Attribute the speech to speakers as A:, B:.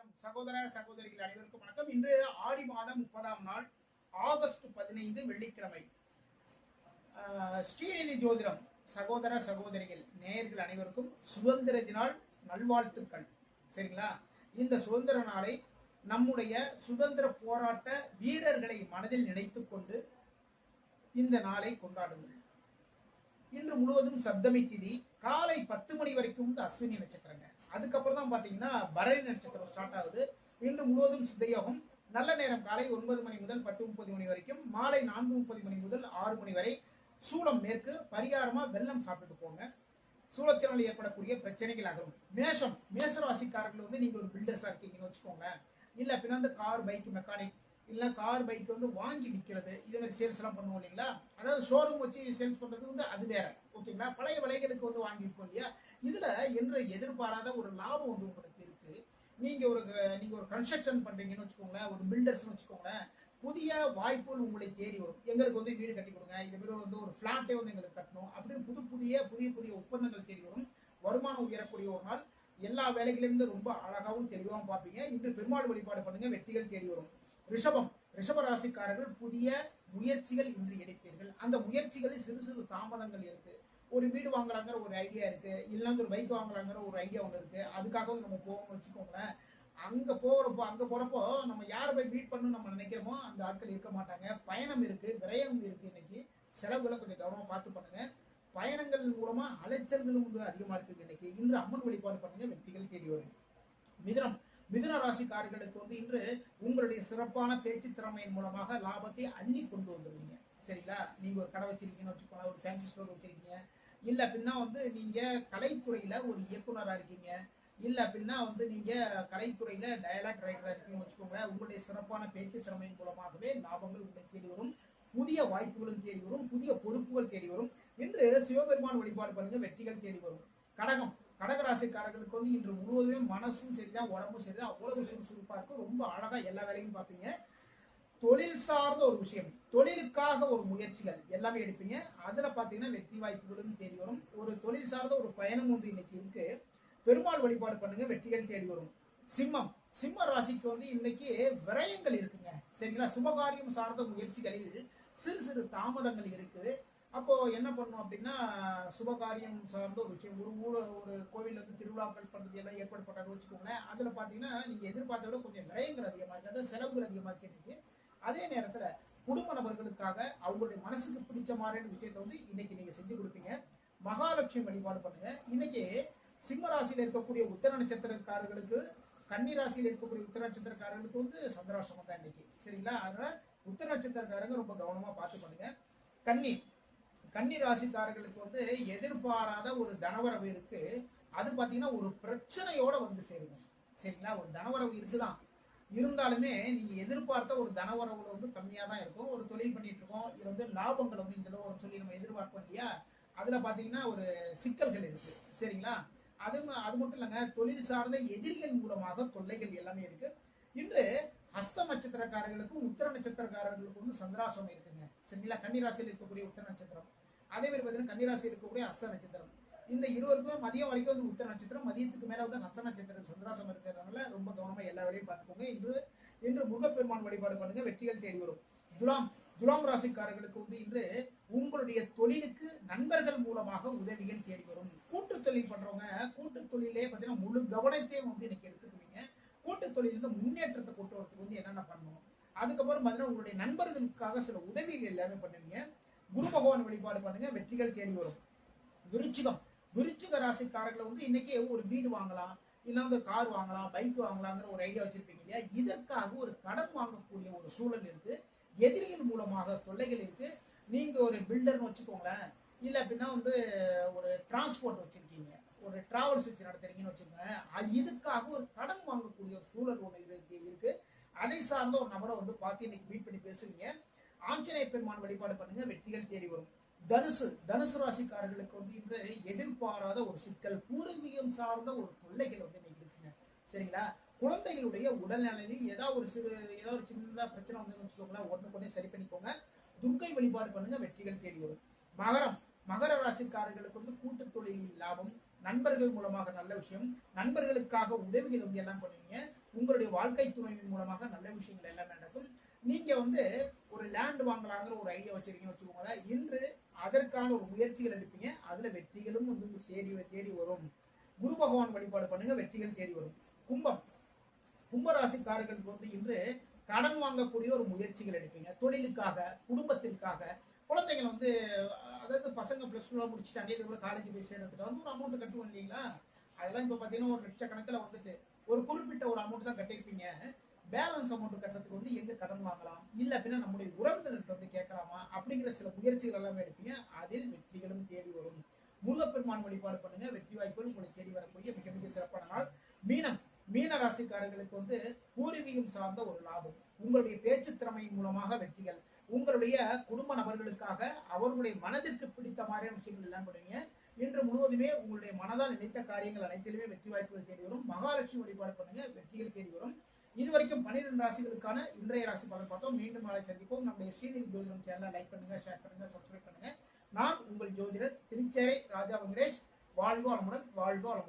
A: ஜோதிடம் சகோதர சகோதரிகள் அனைவருக்கும் வணக்கம். இன்று ஆடி மாதம் முப்பதாம் நாள் ஆகஸ்ட் பதினைந்து வெள்ளிக்கிழமை. ஸ்ரீநிதி ஜோதிடம் சகோதர சகோதரிகள் நேயர்கள் அனைவருக்கும் சுதந்திர தினால் நல்வாழ்த்துக்கள். சரிங்களா? இந்த சுதந்திர நாளை நம்முடைய சுதந்திர போராட்ட வீரர்களை மனதில் நினைத்து கொண்டு இந்த நாளை கொண்டாடுங்கள். இன்று முழுவதும் சப்தமி திதி காலை பத்து மணி வரைக்கும் வந்து அஸ்வினி நட்சத்திரங்க. அதுக்கப்புறம் தான் பார்த்தீங்கன்னா பரணி நட்சத்திரம் ஸ்டார்ட் ஆகுது. இன்று முழுவதும் சித்தயோகம் நல்ல நேரம் காலை ஒன்பது மணி முதல் பத்து முப்பது மணி வரைக்கும் மாலை நான்கு முப்பது மணி முதல் ஆறு மணி வரை சூளம் மேற்கு பரிகாரமா வெள்ளம் சாப்பிட்டுட்டு போங்க. சூளத்தினால் ஏற்படக்கூடிய பிரச்சனைகள் அகலும். மேஷம் மேச ராசிக்காரர்கள் வந்து நீங்க ஒரு பில்டர்ஸா இருக்கீங்கன்னு வச்சுக்கோங்க இல்ல பின்ன கார் பைக் மெக்கானிக் இல்லை கார் பைக் வந்து வாங்கி விற்கிறது. இதே மாதிரி சேல்ஸ் எல்லாம் பண்ணுவோம் இல்லைங்களா? அதாவது ஷோரூம் வச்சு சேல்ஸ் பண்றது வந்து அது வேற. ஓகேங்களா பழைய விலைகளுக்கு வந்து வாங்கி இல்லையா? இதுல என்று எதிர்பாராத ஒரு லாபம் வந்து உங்களுக்கு இருக்கு. நீங்க ஒரு நீங்க ஒரு கன்ஸ்ட்ரக்ஷன் பண்றீங்கன்னு வச்சுக்கோங்களேன் ஒரு பில்டர்ஸ் வச்சுக்கோங்களேன் புதிய வாய்ப்புகள் உங்களை தேடி வரும். எங்களுக்கு வந்து வீடு கட்டி கொடுங்க. இது மாதிரி வந்து ஒரு பிளாட்டே வந்து எங்களுக்கு கட்டணும். அப்படின்னு புது புதிய புதிய புதிய ஒப்பந்தங்கள் தேடி வரும். வருமானம் உயரக்கூடிய ஒரு நாள். எல்லா வேலைகளிலிருந்து ரொம்ப அழகாவும் தெளிவாகவும் பார்ப்பீங்க. இன்று பெருமாள் வழிபாடு பண்ணுங்க. வெற்றிகள் தேடி வரும். ரிஷபம் ரிஷப ராசிக்காரர்கள் புதிய முயற்சிகள் இன்று எடுப்பீர்கள். அந்த முயற்சிகளில் சிறு சிறு தாமதங்கள் இருக்கு. ஒரு வீடு வாங்கலாங்கிற ஒரு ஐடியா இருக்கு. இல்லைன்னா ஒரு பைக் வாங்கலாங்கிற ஒரு ஐடியா ஒன்று இருக்கு. அதுக்காகவும் நம்ம போவோம் வச்சுக்கோங்களேன். அங்க போறப்போ அங்க போறப்போ நம்ம யாரை போய் மீட் பண்ணணும் நம்ம நினைக்கிறோமோ அந்த ஆட்கள் இருக்க மாட்டாங்க. பயணம் இருக்கு விரயம் இருக்கு இன்னைக்கு. செலவுகளை கொஞ்சம் கவனமா பார்த்து பண்ணுங்க. பயணங்கள் மூலமா அலைச்சல்களும் வந்து அதிகமா இருக்கு இன்னைக்கு. இன்று அம்மன் வழிபாடு பண்ணுங்க வெற்றிகள் தேடி வரும். மிதனம் மிதுன ராசிக்காரர்களுக்கு வந்து இன்று உங்களுடைய சிறப்பான பேச்சு திறமையின் மூலமாக லாபத்தை அள்ளி கொண்டு வந்துடுவீங்க. சரிங்களா? நீங்க ஒரு கடை வச்சிருக்கீங்கன்னு வச்சுக்கோங்களேன் ஒரு ஃபேன்சி ஸ்டோர் வச்சிருக்கீங்க. இல்ல பின்னா வந்து நீங்க கலைத்துறையில ஒரு இயக்குனரா இருக்கீங்க. இல்ல அப்படின்னா வந்து நீங்க கலைத்துறையில டயலாக் ரைட்டரா இருக்கீங்கன்னு வச்சுக்கோங்க உங்களுடைய சிறப்பான பேச்சு திறமையின் மூலமாகவே லாபங்கள் உங்களை தேடி வரும். புதிய வாய்ப்புகளும் தேடி வரும். புதிய பொறுப்புகள் தேடி வரும். இன்று சிவபெருமான் வழிபாடு பண்ணுங்க வெற்றிகள் தேடி வரும். கடகம். கடகராசிக்காரர்களுக்கு வந்து இன்று முழுவதுமே மனசும் சரிதான் உடம்பும் சரிதான் அவ்வளவு சுறுசுறுப்பா இருக்கும் ரொம்ப அழகா எல்லா வேலையும் பார்ப்பீங்க. தொழில் சார்ந்த ஒரு விஷயம். தொழிலுக்காக ஒரு முயற்சிகள் எல்லாமே எடுப்பீங்க. அதுல பாத்தீங்கன்னா வெற்றி வாய்ப்புகளும் தேடி வரும். ஒரு தொழில் சார்ந்த ஒரு பயணம் ஒன்று இன்னைக்கு இருக்கு. பெருமாள் வழிபாடு பண்ணுங்க வெற்றிகள் தேடி வரும். சிம்மம். சிம்ம ராசிக்கு வந்து இன்னைக்கு விரயங்கள் இருக்குங்க. சரிங்களா? சுபகாரியம் சார்ந்த முயற்சிகளில் சிறு சிறு தாமதங்கள் இருக்குது அப்போ என்ன பண்ணும் அப்படின்னா சுபகாரியம் சார்ந்த ஒரு விஷயம். ஒரு ஊர் ஒரு கோவில்ல வந்து திருவிழாக்கள் பண்றது எல்லாம் ஏற்பாடு வச்சுக்கோங்களேன். அதுல பாத்தீங்கன்னா நீங்க எதிர்பார்த்த விட கொஞ்சம் விரயங்கள் அதிகமா இருக்கு. செலவுகள் அதிகமா இருக்கு அதே நேரத்துல குடும்ப நபர்களுக்காக அவங்களுடைய மனசுக்கு பிடிச்ச மாதிரியான விஷயத்தை வந்து இன்னைக்கு நீங்க செஞ்சு கொடுப்பீங்க. மகாலட்சுமி வழிபாடு பண்ணுங்க. இன்னைக்கு சிம்ம ராசியில் இருக்கக்கூடிய உத்தர நட்சத்திரக்காரர்களுக்கு கன்னி ராசியில் இருக்கக்கூடிய உத்தர நட்சத்திரக்காரர்களுக்கு வந்து சந்திராசிரமம் தான் இன்னைக்கு. சரிங்களா? அதனால உத்தர நட்சத்திரக்காரங்க ரொம்ப கவனமா பார்த்து பண்ணுங்க. கன்னி கன்னி ராசிக்காரர்களுக்கு வந்து எதிர்பாராத ஒரு தனவரவு இருக்கு. அது பாத்தீங்கன்னா ஒரு பிரச்சனையோட வந்து சேருங்க சரிங்களா? ஒரு தனவரவு இருக்குதான். இருந்தாலுமே நீங்க எதிர்பார்த்த ஒரு தனவரவுல வந்து கம்மியா தான் இருக்கும். ஒரு தொழில் பண்ணிட்டு இருக்கோம். இது வந்து லாபங்கள் வந்து இந்த தடவை சொல்லி நம்ம எதிர்பார்ப்போம் இல்லையா? அதுல பாத்தீங்கன்னா ஒரு சிக்கல்கள் இருக்கு. சரிங்களா? அது அது மட்டும் இல்லைங்க. தொழில் சார்ந்த எதிரிகள் மூலமாக தொல்லைகள் எல்லாமே இருக்கு. இன்று ஹஸ்த நட்சத்திரக்காரர்களுக்கும் உத்தர நட்சத்திரக்காரர்களுக்கும் வந்து சந்திராசம் இருக்குங்க. சரிங்களா? கன்னிராசியில் இருக்கக்கூடிய உத்தர நட்சத்திரம். அதே மாதிரி பார்த்தீங்கன்னா கன்னிராசியில் இருக்கக்கூடிய அஸ்த நட்சத்திரம். இந்த இருவருக்குமே மதியம் வரைக்கும் வந்து உத்தர நட்சத்திரம் மதியத்துக்கு மேல வந்து ஹஸ்த நட்சத்திரம் சந்திராசம் இருக்கிறதுனால ரொம்ப கவனமா எல்லா வேலையும் பார்த்துக்கோங்க. இன்று இன்று முருகப்பெருமான் வழிபாடு பண்ணுங்க வெற்றிகள் தேடி வரும். துலாம் துலாம் ராசிக்காரர்களுக்கு வந்து இன்று உங்களுடைய தொழிலுக்கு நண்பர்கள் மூலமாக உதவிகள் தேடி வரும். கூட்டு தொழில் பண்றவங்க கூட்டு தொழிலே பார்த்தீங்கன்னா முழு கவனத்தையும் வந்து இன்னைக்கு எடுத்துக்குவீங்க. கூட்டு தொழிலிருந்து முன்னேற்றத்தை கொண்டு வரதுக்கு வந்து என்னென்ன பண்ணணும்? அதுக்கப்புறம் பார்த்தீங்கன்னா உங்களுடைய நண்பர்களுக்காக சில உதவிகள் எல்லாமே பண்ணுவீங்க. குரு பகவான் வழிபாடு பண்ணுங்க வெற்றிகள் தேடி வரும். விருச்சிகம். விருச்சிக ராசிக்காரர்களை வந்து இன்னைக்கு ஒரு வீடு வாங்கலாம் இல்லை வந்து கார் வாங்கலாம் பைக் வாங்கலாங்கிற ஒரு ஐடியா வச்சிருப்பீங்க இல்லையா? இதற்காக ஒரு கடன் வாங்கக்கூடிய ஒரு சூழல் இருக்கு. எதிரிகள் மூலமாக தொல்லைகள் இருக்கு. நீங்க ஒரு பில்டர்னு வச்சுக்கோங்களேன். இல்லை அப்படின்னா வந்து ஒரு டிரான்ஸ்போர்ட் வச்சிருக்கீங்க. ஒரு டிராவல்ஸ் வச்சு நடத்துறீங்கன்னு வச்சுக்கோங்க. இதுக்காக ஒரு கடன் வாங்கக்கூடிய ஒரு சூழல் ஒன்று இருக்கு இருக்கு. அதை சார்ந்த ஒரு நபரை வந்து பார்த்து இன்னைக்கு மீட் பண்ணி பேசுவீங்க. ஆஞ்சநேய பெருமான் வழிபாடு பண்ணுங்க வெற்றிகள் தேடி வரும். தனுசு தனுசு ராசிக்காரர்களுக்கு வந்து இன்று எதிர்பாராத ஒரு சிக்கல் பூர்வீகம் சார்ந்த ஒரு தொல்லைகள் வந்து இன்னைக்கு இருக்குங்க. சரிங்களா? குழந்தைகளுடைய உடல்நிலையில் ஏதாவது ஒரு சிறு ஏதாவது ஒரு சின்னதாக பிரச்சனை வந்து வச்சுக்கோங்களேன் உடனே சரி பண்ணிக்கோங்க. துர்க்கை வழிபாடு பண்ணுங்க வெற்றிகள் தேடி வரும். மகரம் மகர ராசிக்காரர்களுக்கு வந்து கூட்டு தொழிலில் லாபம் நண்பர்கள் மூலமாக நல்ல விஷயம் நண்பர்களுக்காக உதவிகள் வந்து எல்லாம் பண்ணுவீங்க. உங்களுடைய வாழ்க்கை துணையின் மூலமாக நல்ல விஷயங்கள் எல்லாம் நடக்கும். நீங்க வந்து லேண்ட் வாங்கலாங்கிற ஒரு ஐடியா வச்சிருக்கீங்கன்னு வச்சுக்கோங்க இன்று அதற்கான ஒரு முயற்சிகள் எடுப்பீங்க. அதுல வெற்றிகளும் வந்து தேடி தேடி வரும். குரு பகவான் வழிபாடு பண்ணுங்க வெற்றிகள் தேடி வரும். கும்பம். கும்பராசிக்காரர்களுக்கு வந்து இன்று கடன் வாங்கக்கூடிய ஒரு முயற்சிகள் எடுப்பீங்க. தொழிலுக்காக குடும்பத்திற்காக. குழந்தைகள் வந்து அதாவது பசங்க ப்ளஸ் டூ முடிச்சுட்டாங்க இதுக்கப்புறம் காலேஜ் போய் சேர்ந்துட்டு வந்து ஒரு அமௌண்ட் கட்டுவோம் இல்லைங்களா? அதெல்லாம் இப்போ பார்த்தீங்கன்னா ஒரு லட்சக்கணக்கில் வந்துட்டு ஒரு குறிப்பிட்ட ஒரு அமௌண்ட் தான் கட்டியிருப்பீங்க. பேலன்ஸ் அமௌண்ட் கட்டுறதுக்கு வந்து எங்க கடன் வாங்கலாம்? இல்ல அப்படின்னா நம்முடைய உறவினர்கிட்ட வந்து கேட்கலாமா? அப்படிங்கிற சில முயற்சிகள் எல்லாமே எடுப்பீங்க. அதில் வெற்றிகளும் தேடி வரும். முருகப்பெருமான் வழிபாடு பண்ணுங்க. வெற்றி வாய்ப்புகள் உங்களை தேடி வரக்கூடிய மிக மிக சிறப்பான நாள். மீனம். மீன ராசிக்காரர்களுக்கு வந்து பூர்வீகம் சார்ந்த ஒரு லாபம். உங்களுடைய பேச்சு திறமை மூலமாக வெற்றிகள். உங்களுடைய குடும்ப நபர்களுக்காக அவர்களுடைய மனதிற்கு பிடித்த மாதிரியான விஷயங்கள் எல்லாம் பண்ணுவீங்க. இன்று முழுவதுமே உங்களுடைய மனதால் நினைத்த காரியங்கள் அனைத்திலுமே வெற்றி வாய்ப்புகள் தேடி வரும். மகாலட்சுமி வழிபாடு பண்ணுங்க. வெற்றிகள் தேடி வரும். பன்னிரெண்டு ராசிகளுக்கான இன்றைய ராசி பலன் பார்த்தோம். மீண்டும் நாளை சந்திப்போம். நம்முடைய ஸ்ரீநிதி ஜோதிடம் சேனலை லைக் பண்ணுங்க ஷேர் பண்ணுங்க சப்ஸ்கிரைப் பண்ணுங்க. நான் உங்கள் ஜோதிடர் திருச்சேரை ராஜா வெங்கடேஷ். வாழ்வோ வளமுடன் வாழ்வோ வளமுடன்